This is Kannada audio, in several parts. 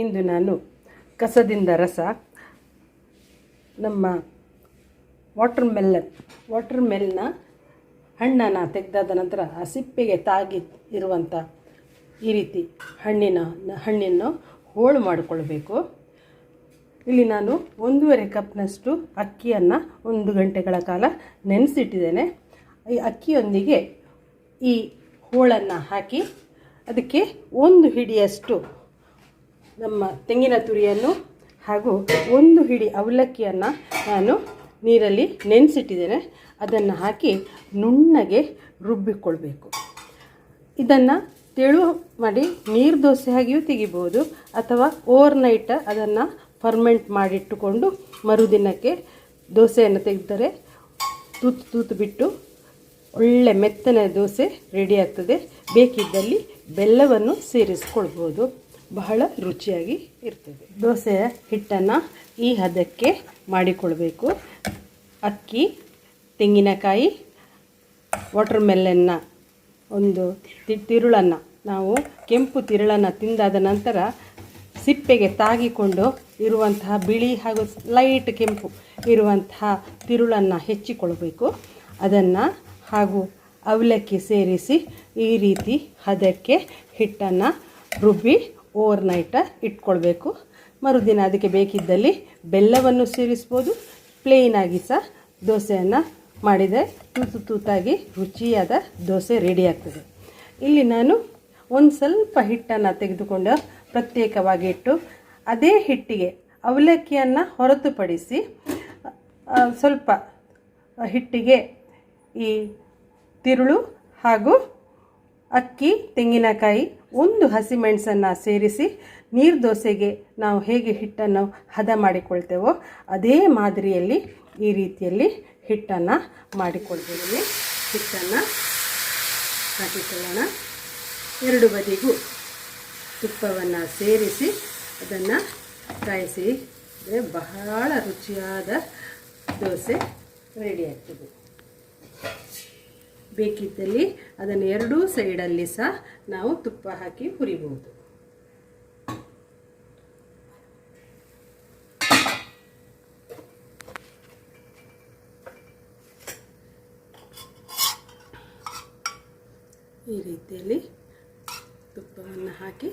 ಇಂದು ನಾನು ಕಸದಿಂದ ರಸ, ನಮ್ಮ ವಾಟರ್ ಮೆಲ್ಲನ್ ವಾಟರ್ ಮೆಲ್ನ ಹಣ್ಣನ್ನು ತೆಗೆದಾದ ನಂತರ ಆ ಸಿಪ್ಪೆಗೆ ತಾಗಿ ಇರುವಂಥ ಈ ರೀತಿ ಹಣ್ಣಿನ, ಹಣ್ಣನ್ನು ಹೋಳು ಮಾಡಿಕೊಳ್ಬೇಕು. ಇಲ್ಲಿ ನಾನು ಒಂದೂವರೆ ಕಪ್ನಷ್ಟು ಅಕ್ಕಿಯನ್ನು ಒಂದು ಗಂಟೆಗಳ ಕಾಲ ನೆನೆಸಿಟ್ಟಿದ್ದೇನೆ. ಈ ಅಕ್ಕಿಯೊಂದಿಗೆ ಈ ಹೋಳನ್ನು ಹಾಕಿ ಅದಕ್ಕೆ ಒಂದು ಹಿಡಿಯಷ್ಟು ನಮ್ಮ ತೆಂಗಿನ ತುರಿಯನ್ನು ಹಾಗೂ ಒಂದು ಹಿಡಿ ಅವಲಕ್ಕಿಯನ್ನು ನಾನು ನೀರಲ್ಲಿ ನೆನೆಸಿಟ್ಟಿದ್ದೇನೆ. ಅದನ್ನು ಹಾಕಿ ನುಣ್ಣಗೆ ರುಬ್ಬಿಕೊಳ್ಬೇಕು. ಇದನ್ನು ತೆಳು ಮಾಡಿ ನೀರು ದೋಸೆ ಹಾಗೆಯೂ ತೆಗಿಬೋದು ಅಥವಾ ಓವರ್ ನೈಟ್ ಅದನ್ನು ಫರ್ಮೆಂಟ್ ಮಾಡಿಟ್ಟುಕೊಂಡು ಮರುದಿನಕ್ಕೆ ದೋಸೆಯನ್ನು ತೆಗೆದರೆ ತೂತು ತೂತು ಬಿಟ್ಟು ಒಳ್ಳೆ ಮೆತ್ತನೆ ದೋಸೆ ರೆಡಿ ಆಗ್ತದೆ. ಬೇಕಿದ್ದಲ್ಲಿ ಬೆಲ್ಲವನ್ನು ಸೇರಿಸ್ಕೊಳ್ಬೋದು. ಬಹಳ ರುಚಿಯಾಗಿ ಇರ್ತದೆ. ದೋಸೆ ಹಿಟ್ಟನ್ನು ಈ ಹದಕ್ಕೆ ಮಾಡಿಕೊಳ್ಬೇಕು ಅಕ್ಕಿ, ತೆಂಗಿನಕಾಯಿ ವಾಟರ್ ಮೆಲನ್ನ ಒಂದು ತಿರುಳನ್ನು ನಾವು ಕೆಂಪು ತಿರುಳನ್ನು ತಿಂದಾದ ನಂತರ ಸಿಪ್ಪೆಗೆ ತಾಗಿಕೊಂಡು ಇರುವಂತಹ ಬಿಳಿ ಹಾಗೂ ಲೈಟ್ ಕೆಂಪು ಇರುವಂತಹ ತಿರುಳನ್ನು ಹೆಚ್ಚಿಕೊಳ್ಬೇಕು. ಅದನ್ನು ಹಾಗೂ ಅವಲಕ್ಕಿ ಸೇರಿಸಿ ಈ ರೀತಿ ಹದಕ್ಕೆ ಹಿಟ್ಟನ್ನು ರುಬ್ಬಿ ಓವರ್ ನೈಟ ಇಟ್ಕೊಳ್ಬೇಕು. ಮರುದಿನ ಅದಕ್ಕೆ ಬೇಕಿದ್ದಲ್ಲಿ ಬೆಲ್ಲವನ್ನು ಸೇರಿಸ್ಬೋದು ಪ್ಲೇನಾಗಿ ಸಹ ದೋಸೆಯನ್ನು ಮಾಡಿದರೆ ತೂತು ತೂತಾಗಿ ರುಚಿಯಾದ ದೋಸೆ ರೆಡಿ ಆಗ್ತದೆ. ಇಲ್ಲಿ ನಾನು ಒಂದು ಸ್ವಲ್ಪ ಹಿಟ್ಟನ್ನು ತೆಗೆದುಕೊಂಡು ಪ್ರತ್ಯೇಕವಾಗಿ ಇಟ್ಟು ಅದೇ ಹಿಟ್ಟಿಗೆ ಅವಲಕ್ಕಿಯನ್ನು ಹೊರತುಪಡಿಸಿ ಸ್ವಲ್ಪ ಹಿಟ್ಟಿಗೆ ಈ ತಿರುಳು ಹಾಗೂ ಅಕ್ಕಿ, ತೆಂಗಿನಕಾಯಿ ಒಂದು ಹಸಿಮೆಣಸನ್ನು ಸೇರಿಸಿ ನೀರು ದೋಸೆಗೆ ನಾವು ಹೇಗೆ ಹಿಟ್ಟನ್ನು ಹದ ಮಾಡಿಕೊಳ್ತೇವೋ ಅದೇ ಮಾದರಿಯಲ್ಲಿ ಈ ರೀತಿಯಲ್ಲಿ ಹಿಟ್ಟನ್ನು ಮಾಡಿಕೊಳ್ತೀವಿ. ಹಿಟ್ಟನ್ನು ಹಾಕಿಕೊಳ್ಳೋಣ. ಎರಡು ಬದಿಗೂ ತುಪ್ಪವನ್ನು ಸೇರಿಸಿ ಅದನ್ನು ಕಾಯಿಸಿ. ಬಹಳ ರುಚಿಯಾದ ದೋಸೆ ರೆಡಿ ಆಗ್ತದೆ. ಬೇಕಿದ್ದಲ್ಲಿ ಅದನ್ನು ಎರಡೂ ಸೈಡಲ್ಲಿ ಸಹ ನಾವು ತುಪ್ಪ ಹಾಕಿ ಹುರಿಬಹುದು. ಈ ರೀತಿಯಲ್ಲಿ ತುಪ್ಪವನ್ನು ಹಾಕಿ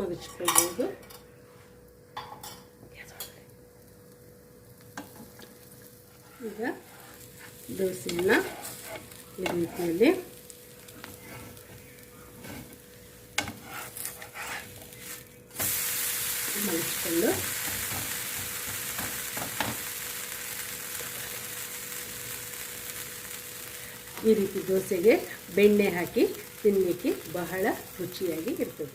ಮಗಚ್ಕೊಳ್ಬೋದು ಈಗ ದೋಸೆಯನ್ನು ಈ ರೀತಿಯಲ್ಲಿ. ಮಲಗಿಸ್ಕೊಂಡು ಈ ರೀತಿ ದೋಸೆಗೆ ಬೆಣ್ಣೆ ಹಾಕಿ ತಿನ್ನಲಿಕ್ಕೆ ಬಹಳ ರುಚಿಯಾಗಿ ಇರ್ತದೆ.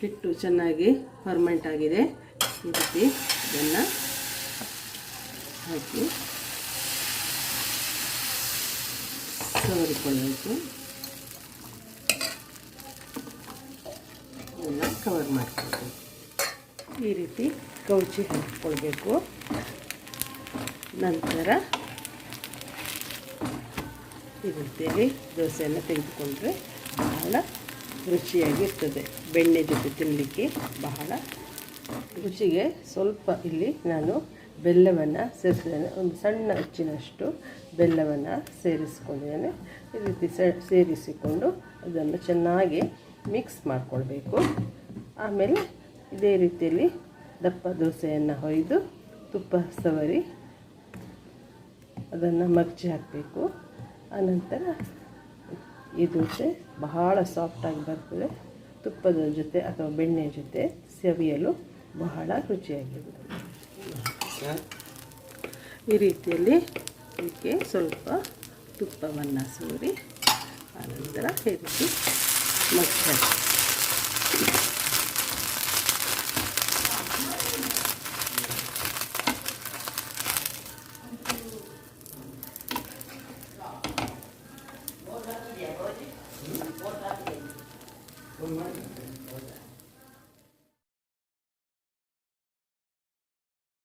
ಹಿಟ್ಟು ಚೆನ್ನಾಗಿ ಫರ್ಮೆಂಟ್ ಆಗಿದೆ. ಈ ರೀತಿ ಇದನ್ನು ಹಾಕಿ ಸವರಿಕೊಳ್ಳಬೇಕು ಎಲ್ಲ ಕವರ್ ಮಾಡ್ಕೊಳ್ಬೇಕು. ಈ ರೀತಿ ಕೌಚಿ ಹಾಕ್ಕೊಳ್ಬೇಕು. ನಂತರ ರೀತಿಯಲ್ಲಿ ದೋಸೆಯನ್ನು ತೆಗೆದುಕೊಂಡ್ರೆ ಬಹಳ ರುಚಿಯಾಗಿರ್ತದೆ. ಬೆಣ್ಣೆ ಜೊತೆ ತಿನ್ನಲಿಕ್ಕೆ ಬಹಳ ರುಚಿಗೆ ಸ್ವಲ್ಪ ಇಲ್ಲಿ ನಾನು ಬೆಲ್ಲವನ್ನು ಸೇರಿಸಿದ್ದೇನೆ. ಒಂದು ಸಣ್ಣ ಹೆಚ್ಚಿನಷ್ಟು ಬೆಲ್ಲವನ್ನು ಸೇರಿಸ್ಕೊಂಡಿದ್ದೇನೆ. ಈ ರೀತಿ ಸೇರಿಸಿಕೊಂಡು ಅದನ್ನು ಚೆನ್ನಾಗಿ ಮಿಕ್ಸ್ ಮಾಡಿಕೊಳ್ಬೇಕು. ಆಮೇಲೆ ಇದೇ ರೀತಿಯಲ್ಲಿ ದಪ್ಪ ದೋಸೆಯನ್ನು ಹೊಯ್ದು ತುಪ್ಪ ಸವರಿ ಅದನ್ನು ಮಗ್ಜಿ ಹಾಕಬೇಕು. ಆನಂತರ ಈ ದೋಸೆ ಬಹಳ ಸಾಫ್ಟಾಗಿ ಬರ್ತದೆ. ತುಪ್ಪದ ಜೊತೆ ಅಥವಾ ಬೆಣ್ಣೆ ಜೊತೆ ಸವಿಯಲು ಬಹಳ ರುಚಿಯಾಗಿರ್ತದೆ ಈ ರೀತಿಯಲ್ಲಿ ಇದಕ್ಕೆ ಸ್ವಲ್ಪ ತುಪ್ಪವನ್ನು ಸೂರಿ ಆನಂತರ ಈ ರೀತಿ ಮಗ್ಸಿ